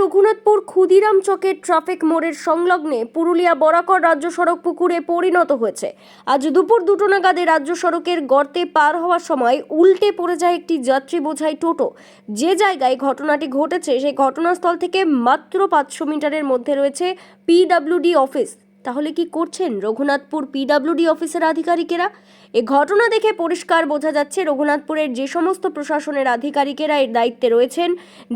রঘুনাথপুর ক্ষুদিরাম চকের ট্রাফিক মোড়ের সংলগ্নে পুরুলিয়া বরাকর রাজ্য সড়ক পুকুরে পরিণত হয়েছে। আজ দুপুর দুটো নাগাদে রাজ্য সড়কের গর্তে পার হওয়ার সময় উল্টে পড়ে যায় একটি যাত্রী বোঝাই টোটো। যে জায়গায় ঘটনাটি ঘটেছে, সেই ঘটনাস্থল থেকে মাত্র পাঁচশো মিটারের মধ্যে রয়েছে পিডাব্লিউডি অফিস তাহলে কি করছেন রঘুনাথপুর পিডাব্লিউডি অফিসের আধিকারিকেরা? এ ঘটনা দেখে পরিষ্কার বোঝা যাচ্ছে রঘুনাথপুরের যে সমস্ত প্রশাসনের আধিকারিকেরা এর দায়িত্বে রয়েছেন,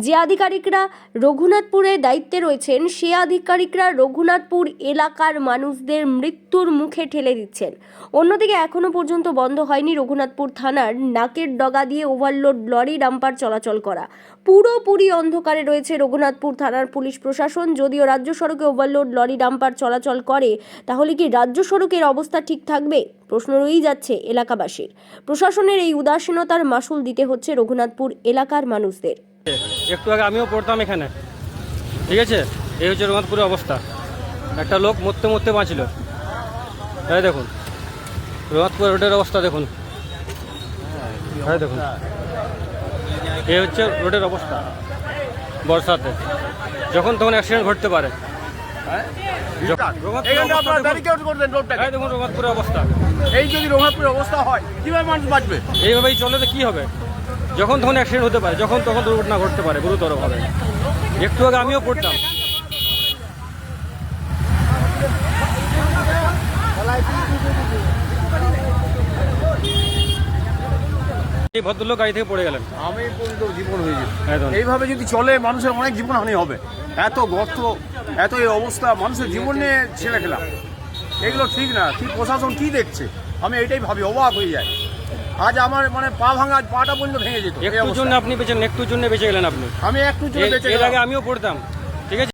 যে আধিকারিকরা রঘুনাথপুরে দায়িত্বে রয়েছেন, সে আধিকারিকরা রঘুনাথপুর এলাকার মানুষদের মৃত্যুর মুখে ঠেলে দিচ্ছেন। অন্যদিকে এখনও পর্যন্ত বন্ধ হয়নি রঘুনাথপুর থানার নাকের ডগা দিয়ে ওভারলোড লরি ডাম্পার চলাচল করা। পুরোপুরি অন্ধকারে রয়েছে রঘুনাথপুর থানার পুলিশ প্রশাসন, যদিও রাজ্য সড়কে ওভারলোড লরি ডাম্পার চলাচল করে তাহলে কি রাজ্য সড়কের অবস্থা ঠিক থাকবে? প্রশ্ন রয়েই যাচ্ছে এলাকাবাসীর। প্রশাসনের এই উদাসীনতার মাসুল দিতে হচ্ছে রঘুনাথপুর এলাকার মানুষদের। একটু আগে আমিও পড়তাম এখানে, ঠিক আছে? এই হচ্ছে রঘুনাথপুরের অবস্থা। একটা লোক মরতে মরতে বাঁচল। এই দেখুন রঘুনাথপুর রোডের অবস্থা দেখুন। এই দেখুন, এই হচ্ছে রোডের অবস্থা বর্ষাতে। যখন তখন অ্যাক্সিডেন্ট ঘটতে পারে। এই অবস্থা। এই যদি অবস্থা হয় কীভাবে মানুষ বাঁচবে? এইভাবেই চলে তো কী হবে? যখন তখন অ্যাক্সিডেন্ট হতে পারে যখন তখন দুর্ঘটনা ঘটতে পারে গুরুতরভাবে। একটু আগে আমিও পড়তাম। এই ভদ্রলোক গাড়ি থেকে পড়ে গেলেন। আমি জীবন হয়ে। এইভাবে যদি চলে মানুষের অনেক জীবনহানি হবে। এত গর্ত এত এই অবস্থা মানুষের জীবনে ছেড়ে খেলা এগুলো ঠিক না কি প্রশাসন কি দেখছে? আমি এটাই ভাবি অবাক হয়ে যায় আজ আমার মানে পা ভাঙা পাটা পর্যন্ত ভেঙে যেত একটু জন্য আপনি বেঁচে একটু জন্য বেঁচে গেলেন আপনি। আমি একটু জন্য বেঁচে এর। আগে আমিও পড়তাম।